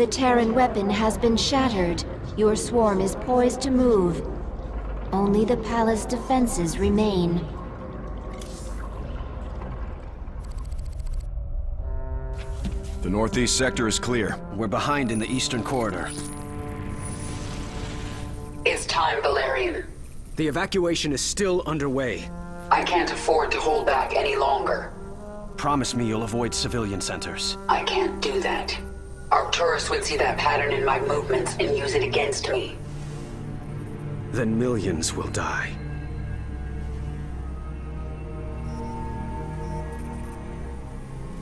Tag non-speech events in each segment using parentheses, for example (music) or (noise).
The Terran weapon has been shattered. Your swarm is poised to move. Only the palace defenses remain. The northeast sector is clear. We're behind in the eastern corridor. It's time, Valerian. The evacuation is still underway. I can't afford to hold back any longer. Promise me you'll avoid civilian centers. I can't do that. Arcturus would see that pattern in my movements and use it against me. Then millions will die.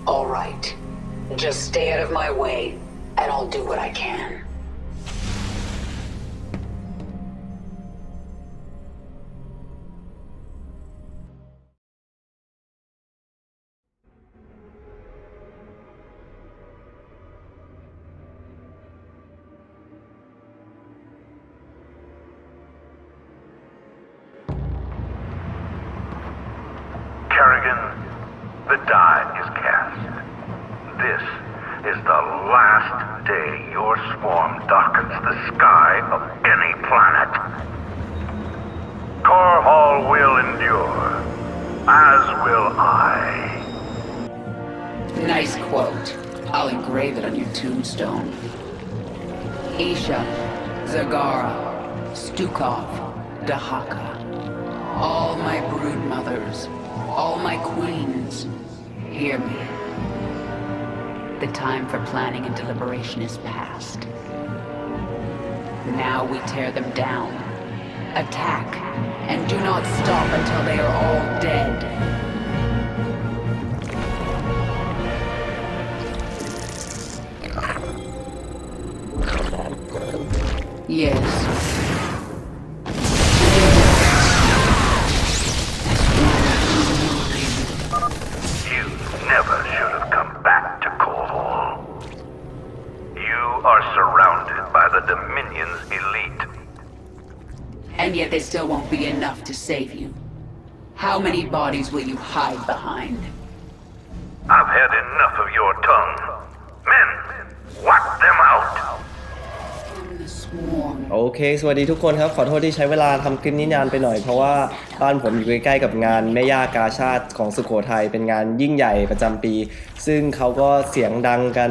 All right. Just stay out of my way, and I'll do what I can. Will endure, as will I. Nice quote. I'll engrave it on your tombstone. Isha, Zagara, Stukov, Dahaka. All my brood mothers, all my queens, hear me. The time for planning and deliberation is past. Now we tear them down, attack, and do not stop until they are all dead. Yes. And yet they still won't be enough to save you. How many bodies will you hide behind? I've had enough of your tongue. Men, whack them out. From the swarm. โอเค สวัสดีทุกคนครับ ขอโทษที่ใช้เวลาทำคลิปนี้นานไปหน่อย เพราะว่าบ้านผมอยู่ใกล้ๆกับงานแม่ย่ากาชาติของสุโขทัย เป็นงานยิ่งใหญ่ประจำปี ซึ่งเขาก็เสียงดังกัน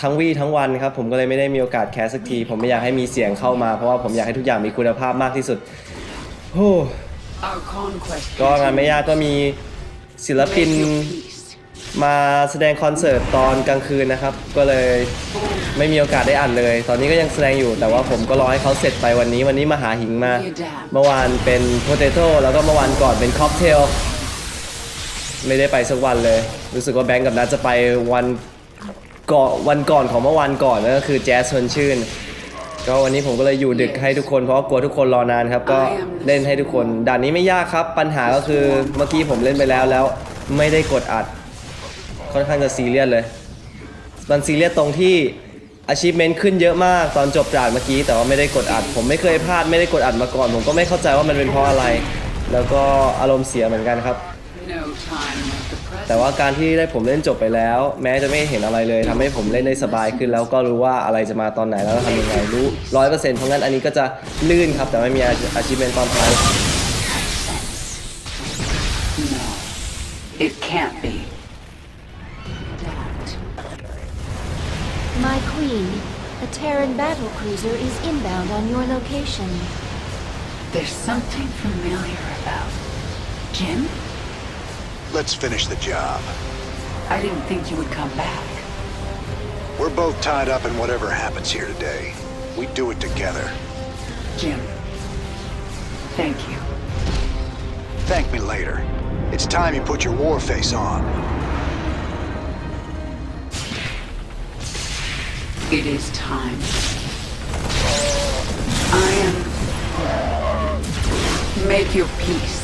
ทั้งวี่ทั้งวันครับผมก็เลยไม่ได้มีโอกาสแคสสักที ผมไม่อยากให้มีเสียงเข้ามาเพราะว่าผมอยากให้ทุกอย่างมีคุณภาพมากที่สุดโอ้ Our conquest ก็งานแม่ย่าก็มีศิลปิน Make your peace. มาแสดงคอนเสิร์ตตอนกลางคืนนะครับ ก็เลยไม่มีโอกาสได้อ่านเลย ตอนนี้ก็ยังแสดงอยู่แต่ว่าผมก็รอให้เขาเสร็จไปวันนี้ วันนี้มาหาหิงมา เมื่อวานเป็นโพเตโต้แล้วก็เมื่อวานก่อนเป็นค็อกเทลไม่ได้ไปสักวันเลย รู้สึกว่าแบงก์กับนัทจะไปวัน ก่อนวันก่อนของเมื่อวานก่อนนั่นก็คือแจ๊สชวนชื่น ก็วันนี้ผมก็เลยอยู่ดึกให้ทุกคนเพราะว่ากลัวทุกคนรอนานครับ ก็เล่นให้ทุกคนด่านนี้ไม่ยากครับ ปัญหาก็คือเมื่อกี้ผมเล่นไปแล้วแล้วไม่ได้กดอัด ค่อนข้างจะซีเรียสเลยมันซีเรียสตรงที่ achievement ขึ้นเยอะมากตอนจบด่านเมื่อกี้ แต่ว่าไม่ได้กดอัด ผมไม่เคยพลาดไม่ได้กดอัดมาก่อน ผมก็ไม่เข้าใจว่ามันเป็นเพราะอะไร แล้วก็อารมณ์เสียเหมือนกันครับ No time like the present. แต่ว่าการที่ได้ผมเล่นจบไปแล้ว แม้จะไม่เห็นอะไรเลยทำให้ผมเล่นได้สบายขึ้น แล้วก็รู้ว่าอะไรจะมาตอนไหนแล้วทำยังไงรู้ร้อยเปอร์เซ็นต์เพราะงั้นอันนี้ก็จะลื่นครับ แต่ไม่มี achievement ตอนท้าย No. It can't be. Adapt. My queen, a Terran battle cruiser is inbound on your location. There's something familiar about. Jim? Let's finish the job. I didn't think you would come back. We're both tied up in whatever happens here today. We do it together. Jim. Thank you. Thank me later. It's time you put your war face on. It is time. I am. Make your peace.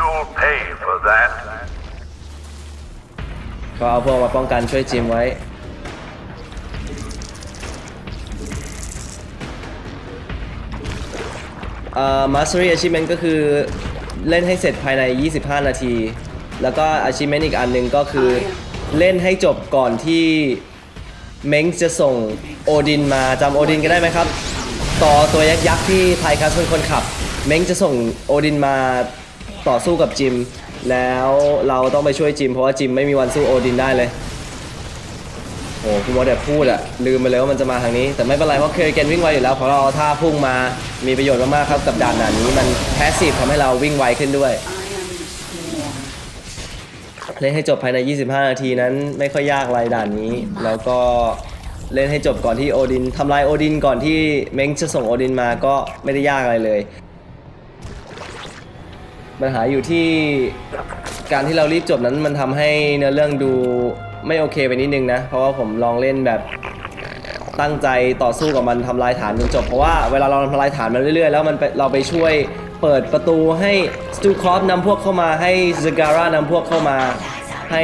You'll pay for that. ก็เอาพวกมาป้องกันช่วยจิมไว้ เอ่อ Mastery Achievement ก็คือเล่นให้เสร็จภายใน 25 นาที แล้วก็ Achievement อีกอันหนึ่งก็คือเล่นให้จบก่อนที่เม้งจะส่งโอดินมาจำโอดินกันได้ไหมครับ ต่อตัวยักษ์ยักษ์ที่ไทคัสเป็นคนขับ เม้งจะส่งโอดินมา ต่อสู้กับจิม แล้วเราต้องไปช่วยจิม เพราะว่าจิมไม่มีวันสู้โอดินได้เลย โอ้คุณวอเดพูดอะลืมไปเลยว่ามันจะมาทางนี้ แต่ไม่เป็นไรเพราะเคยเกนวิ่งไวอยู่แล้วเพราะเราท่าพุ่งมามีประโยชน์มากๆครับกับด่านด่านนี้มันแพสซีฟทำให้เราวิ่งไวขึ้นด้วยเล่นให้จบภายใน 25 นาทีนั้นไม่ค่อยยากอะไรด่านนี้ แล้วก็เล่นให้จบก่อนที่โอดินทำลายโอดินก่อนที่เม้งจะส่งโอดินมาก็ไม่ได้ยากอะไรเลย ปัญหาอยู่ที่การที่เรารีบจบนั้นมันทำให้เนื้อเรื่องดูไม่โอเคไปนิดนึงนะ เพราะว่าผมลองเล่นแบบตั้งใจต่อสู้กับมันทำลายฐานจนจบ เพราะว่าเวลาเราทำลายฐานมันเรื่อยๆ แล้วมันไปเราไปช่วยเปิดประตูให้สตูครอฟนำพวกเข้ามาให้ซการ่านำพวกเข้ามา ให้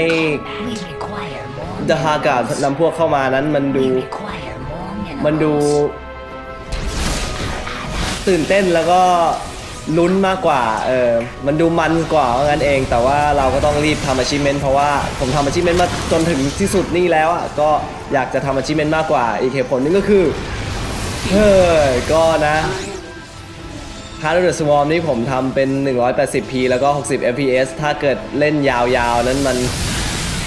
We require more. ดฮากาดนำพวกเข้ามานั้นมันดู Require more minerals. มันดูตื่นเต้นแล้วก็ ลุ้นมากกว่า เออ มันดูมันกว่างั้นเอง แต่ว่าเราก็ต้องรีบทำ achievement เพราะว่าผมทำ achievement มาจนถึงที่สุดนี่แล้วอะ ก็อยากจะทำ achievement มากกว่า อีกเหตุผลนึงก็คือ เฮ้ย ก็นะ Hard of the Swarm นี่ผมทำเป็น 180p แล้วก็ 60 fps ถ้าเกิดเล่นยาวๆ นั้นมัน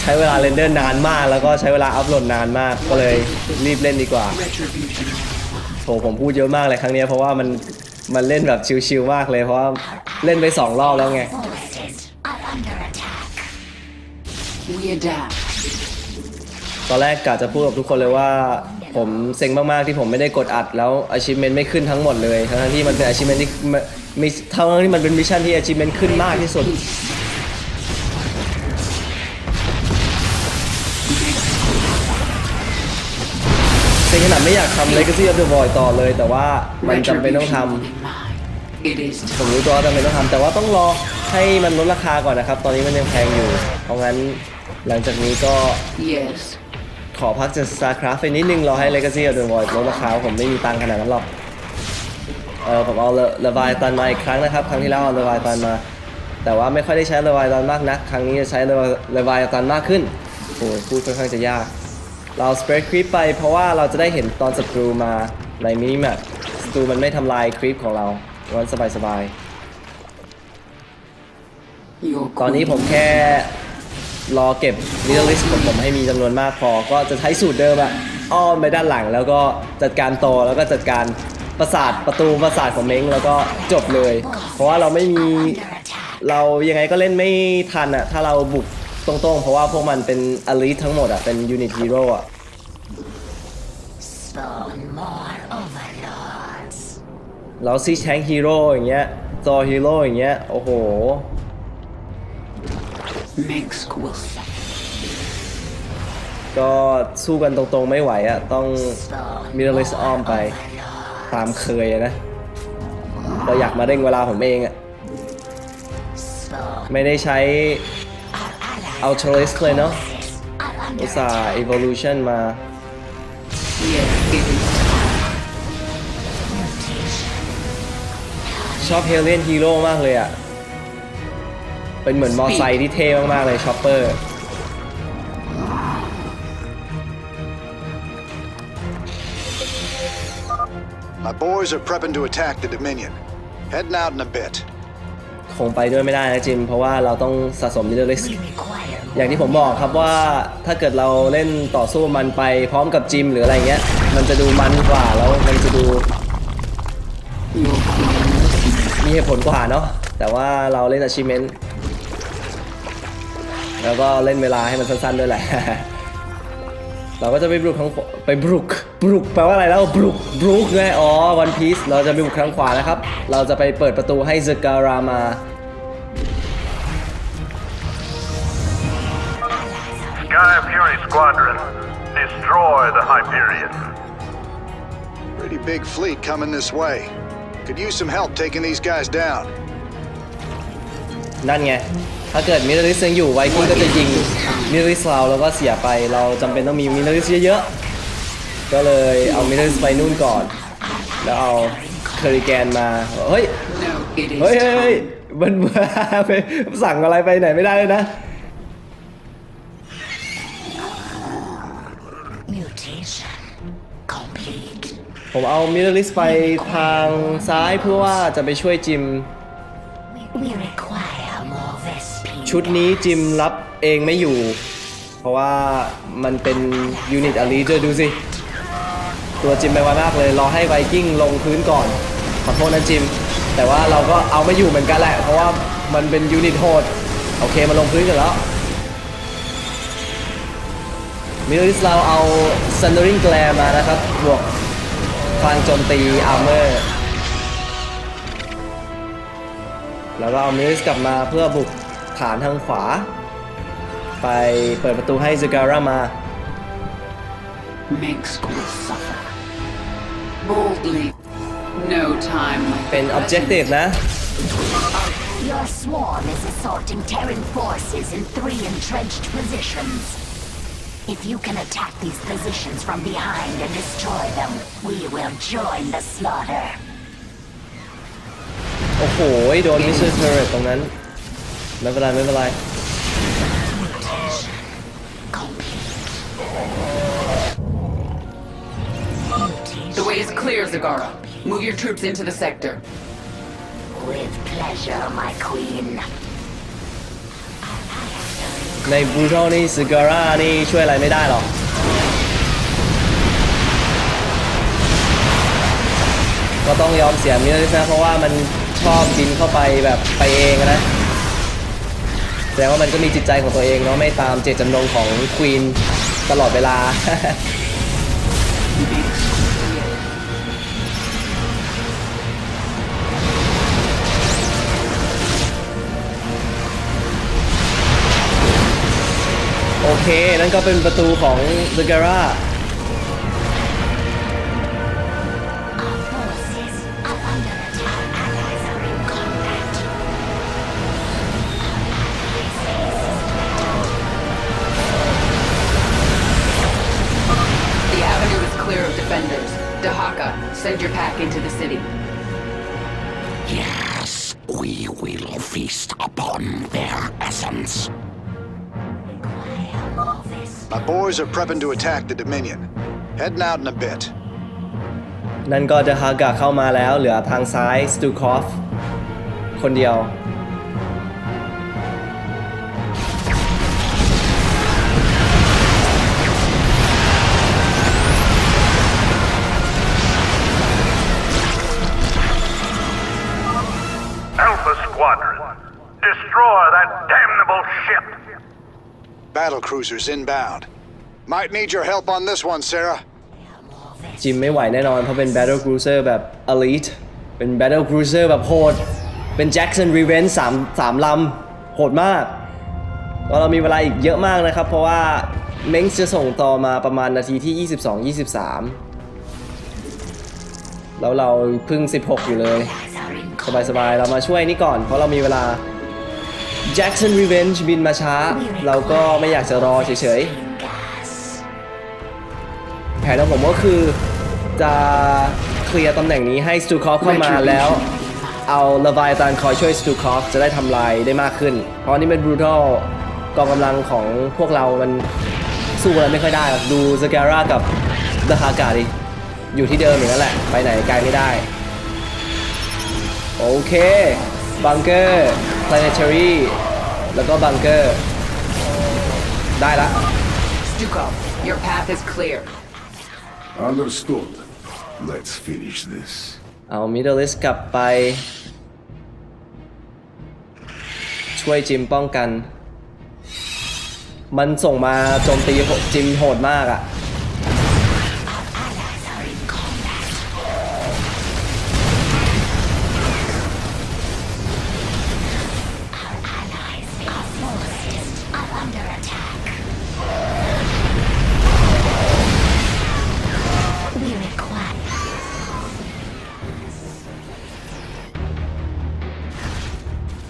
ใช้เวลาเรนเดอร์นานมาก แล้วก็ใช้เวลาอัพโหลดนานมาก ก็เลยรีบเล่นดีกว่าโหผมพูดเยอะมากเลยครั้งเนี้ยเพราะว่ามัน มันเล่นแบบชิลๆมากเลยเพราะเล่นไปสองรอบแล้วไง We adapt. ตอนแรกกะจะพูดกับทุกคนเลยว่า ผมเซ็งมากๆที่ผมไม่ได้กดอัดแล้วอาชีพเมนไม่ขึ้นทั้งหมดเลยทั้งๆที่มันเป็นอาชีพเมนที่มีทั้นที่มันเป็นมิชชั่นที่อาชีพเมนขึ้นมากที่สุด เซ็งขนาดไม่อยากทำ Legacy of the Void ต่อเลย แต่ว่ามันจำเป็นต้องทำ Retribution in mind. It is ผมรู้ตัวว่าจำเป็นต้องทำแต่ว่าต้องรอให้มันลดราคาก่อนนะครับ ตอนนี้มันยังแพงอยู่ เพราะงั้นหลังจากนี้ก็ yes. ขอพักจาก StarCraft ไปนิดนึงรอให้ Legacy of the Void ลดราคาผมไม่มีตังค์ขนาดนั้นหรอกเออผมเอาเลวายตันมาอีกครั้งนะครับ ครั้งที่แล้วเอาเลวายตันมา แต่ว่าไม่ค่อยได้ใช้เลวายตันมากนัก ครั้งนี้จะใช้เลวายตันมากขึ้นโอ้ยพูดค่อนข้างจะยาก เรา spread creep ไปเพราะว่าเราจะได้เห็นตอนศัตรูมาในมินิแมปศัตรูมันไม่ทำลายครีปของเราวันสบายๆ Your ตอนนี้ผมแค่รอเก็บ middle list ของผมให้มีจำนวนมากพอ ก็จะใช้สูตรเดิมอะอ้อมไปด้านหลังแล้วก็จัดการโตแล้วก็จัดการประสาทประตูประสาทของเม้งแล้วก็จบเลย เพราะว่าเราไม่มีเรายังไงก็เล่นไม่ทันอะถ้าเราบุก ตรงๆ เพราะว่าพวกมันเป็น elite ทั้งหมดอะเป็น unit hero อะ Spawn more overlords. เราซีแชงฮีโร่อย่างเงี้ยจอฮีโร่อย่างเงี้ย โอ้โห Mix will set. ก็สู้กันตรงๆไม่ไหวอะต้อง middle list อ้อมไปตามเคยอะนะ เราอยากมาเร่งเวลาผมเองอะ Spawn ไม่ได้ใช้ Ultralist เลยเนาะ are under อุตส่าห์ Evolution มา Yes, it is. ชอบ Alien Hero มากเลยอะเป็นเหมือนมอไซค์ที่เท่มาก ๆ เลยชอปเปอร์ My boys are prepping to attack the Dominion. Heading out in a bit. คงไปด้วยไม่ได้นะจิม เพราะว่าเราต้องสะสม Middle List We require อย่างที่ผมบอกครับว่าถ้าเกิดเราเล่นต่อสู้มันไปพร้อมกับจิมหรืออะไรเงี้ย มันจะดูมันกว่าแล้วมันจะดูมีเหตุผลกว่าเนาะแต่ว่าเราเล่น achievement แล้วก็เล่นเวลาให้มันสั้นๆด้วยแหละ เราก็จะไปบรุกทางขวาไปบรุกบรุกแปลว่าอะไรแล้วบรุกบรุกไงอ๋อวันพีซเราจะไปบุกทางขวานะครับ เราจะไปเปิดประตูให้ซการามา Squadron, destroy the Hyperion. Pretty big fleet coming this way. Could use some help taking these guys down. นั่นไง ถ้าเกิดมิลลิสยังอยู่ไวกิ้งก็จะยิงมิลลิสเราแล้วก็เสียไป เราจำเป็นต้องมีมิลลิสเยอะๆ ก็เลยเอามิลลิสไปนู่นก่อน แล้วเอาเคอริแกนมา เฮ้ย No, it is เฮ้ย เฮ้ยเฮ้ย time. มันไปสั่งอะไรไปไหนไม่ได้เลยนะ ผมเอามิลลิสไปทางซ้ายเพื่อว่าจะไปช่วยจิม ชุดนี้จิมรับเองไม่อยู่ เพราะว่ามันเป็นยูนิตอลีเจอดูสิ ตัวจิมไปไวมากเลย รอให้ไวกิ้งลงพื้นก่อน ขอโทษนะจิม แต่ว่าเราก็เอาไม่อยู่เหมือนกันแหละ เพราะว่ามันเป็นยูนิตโหด โอเคมาลงพื้นกันแล้วมิลลิสเราเอา Thundering Glare มานะครับบวก พลังโจมตีอาร์เมอร์แล้วก็เอามิลลิสกลับมาเพื่อบุกฐานทางขวา ไปเปิดประตูให้ซ g การ่ามา Minsk will suffer. Boldly. No time like เป็น the objective นะ Your swarm is assaulting Terran forces in three entrenched positions. If you can attack these positions from behind and destroy them, we will join the slaughter. โอ้โห โดนมิสเตอร์เทเรตตรงนั้น ไม่เป็นไร ไม่เป็นไร Mutation complete. The way is clear, Zagara. Move your troops into the sector. With pleasure, my queen. ในบูโ a นี่ซ g การ่านี่ช่วยอะไรไม่ได้หรอกก็ต้องยอมเสียมิลลิสนะเพราะว่ามันชอบบินเข้าไปแบบไปเองนะแสดงว่ามันก็มีจิตใจของตัวเองเนาะไม่ตามเจตจำนงของควีนตลอดเวลา นั่นก็เป็นประตูของ z ก g a r a Our are prepping to attack the Dominion. Heading out in a bit. นั่นก็จะฮากะเข้ามาแล้วเหลือทางซ้ายสตูคอฟคนเดียว Alpha Squadron, destroy that damnable ship. Battle cruisers inbound. Might need your help on this one, Sarah. จิมไม่ไหวแน่นอน เพราะเป็น Battle Cruiser แบบ Elite เป็น Battle Cruiser แบบโหด เป็น Jackson Revenge 3 3ลำ โหดมากก็เรามีเวลาอีกเยอะมากนะครับ เพราะว่าเม้งจะส่งต่อมาประมาณนาทีที่ 22-23 แล้วเราเพิ่ง 16 อยู่เลย สบายๆ เรามาช่วยนี่ก่อน เพราะเรามีเวลา Jackson Revenge บินมาช้า เราก็ไม่อยากจะรอเฉยๆ นของผมก็คือ จะเคลียร์ตำแหน่งนี้ให้สตูคอฟเข้ามาแล้ว เอาลา v ายตานคอยช่วยสตูคอฟจะได้ทำลายได้มากขึ้น เพราะนี่เป็นบรูทัลกองกำลังของพวกเรามันสู้อะไรไม่ค่อยได้หรอกดูส g ก r รากับเดฮากาดิอยู่ที่เดิมอย่างนั้นแหละ ไปไหนไกลไม่ได้ โอเค บังเกอร์ planetary แล้วก็บังเกอร์ ได้ละ Stukov, your path is clear. Understood. Let's finish this. เอามิดเดิลลิสกลับไป ช่วยจิมป้องกัน มันส่งมาโจมตีจิมโหดมากอะ่ะ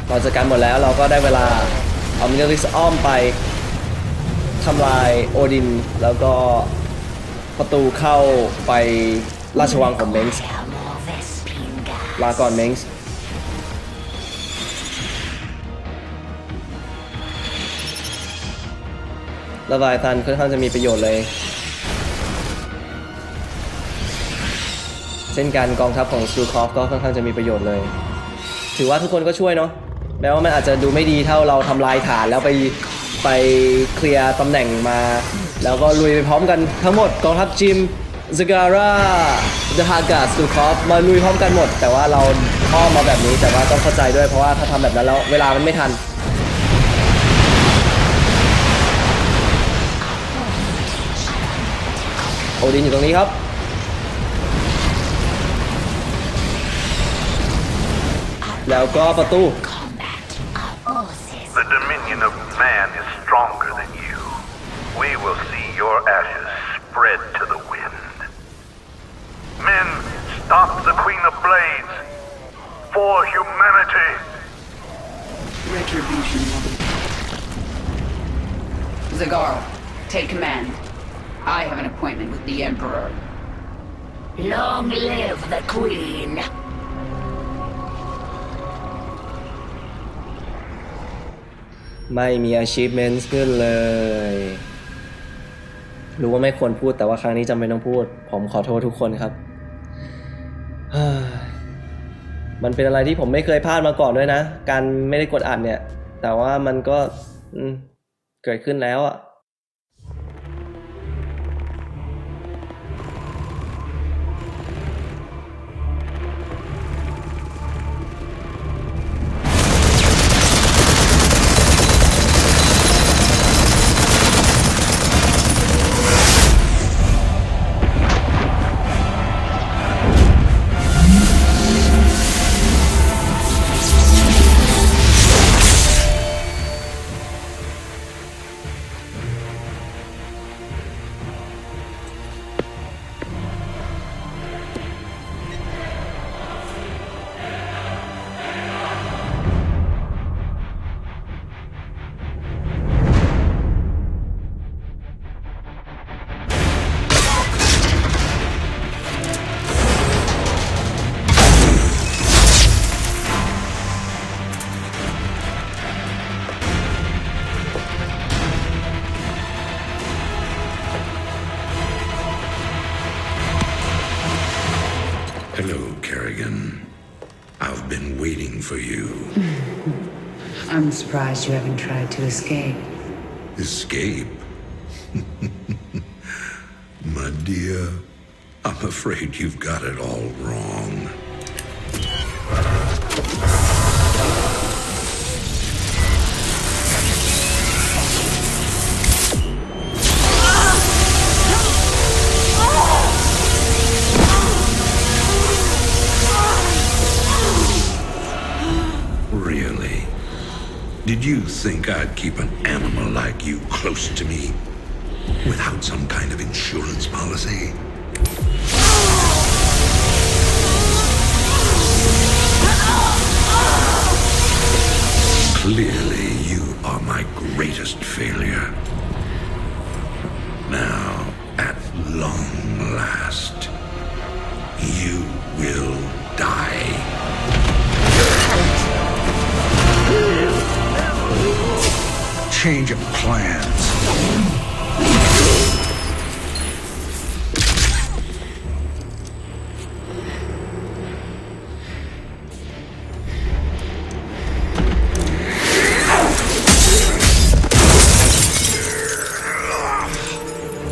เราจัดการหมดแล้วเราก็ได้เวลาเอามินริสอ้อมไปทำลายโอดิน แล้วก็ประตูเข้าไปราชวังของเมงส์ลาก่อนเมงส์ระบายตันค่อนข้างจะมีประโยชน์เลย เช่นกันกองทัพของสตูคอฟก็ค่อนข้างจะมีประโยชน์เลย ถือว่าทุกคนก็ช่วยเนาะ แม้ว่ามันอาจจะดูไม่ดีเท่าเราทำลายฐานแล้วไปไปเคลียร์ตำแหน่งมา แล้วก็ลุยไปพร้อมกันทั้งหมดกองทัพจิมสการ่าเดฮากาสตูคอฟมาลุยพร้อมกันหมด แต่ว่าเราอ้อมมาแบบนี้แต่ว่าต้องเข้าใจด้วยเพราะว่าถ้าทำแบบนั้นแล้วเวลามันไม่ทัน โอดินอยู่ตรงนี้ครับ แล้วก็ประตู The dominion of man is stronger than you. We will see your ashes spread to the wind. Men, stop the Queen of Blades! For humanity! Retribution will be. Zagaro, take command. I have an appointment with the Emperor. Long live the Queen. ไม่มี achievements ขึ้นเลย รู้ว่าไม่ควรพูดแต่ว่าครั้งนี้จำเป็นต้องพูด ผมขอโทษทุกคนครับ มันเป็นอะไรที่ผมไม่เคยพลาดมาก่อนด้วยนะ การไม่ได้กดอัดเนี่ย แต่ว่ามันก็อืมเกิดขึ้นแล้วอะ surprised you haven't tried to escape. Escape? (laughs) My dear, I'm afraid you've got it all wrong. Did you think I'd keep an animal like you close to me without some kind of insurance policy? Clearly, you are my greatest failure. Now, at long last, you will die. Change of plans.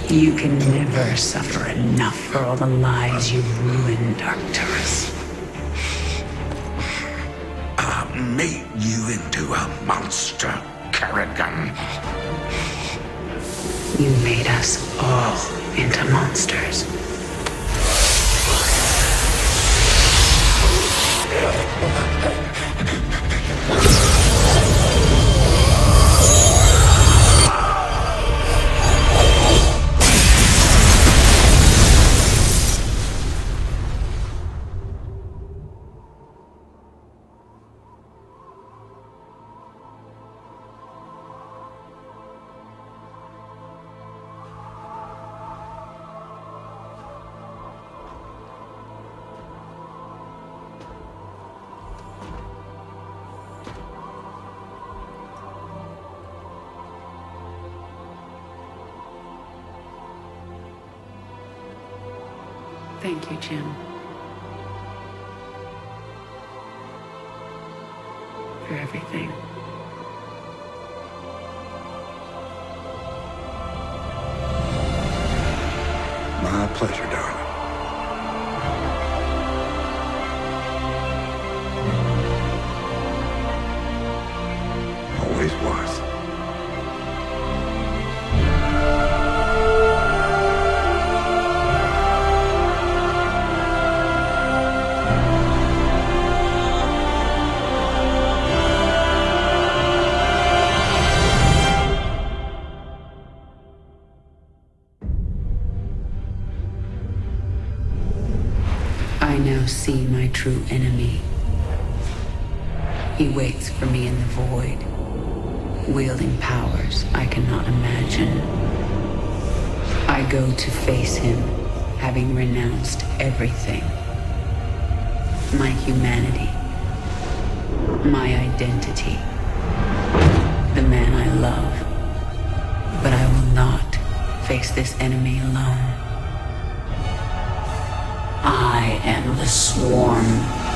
You can never suffer enough for all the lives you've ruined, Arcturus. I made you into a monster, Kerrigan. You made us all into monsters. Thank you, Jim. For everything. See my true enemy. He waits for me in the void, wielding powers I cannot imagine. I go to face him, having renounced everything. My humanity, my identity, the man I love. But I will not face this enemy alone. I am the swarm.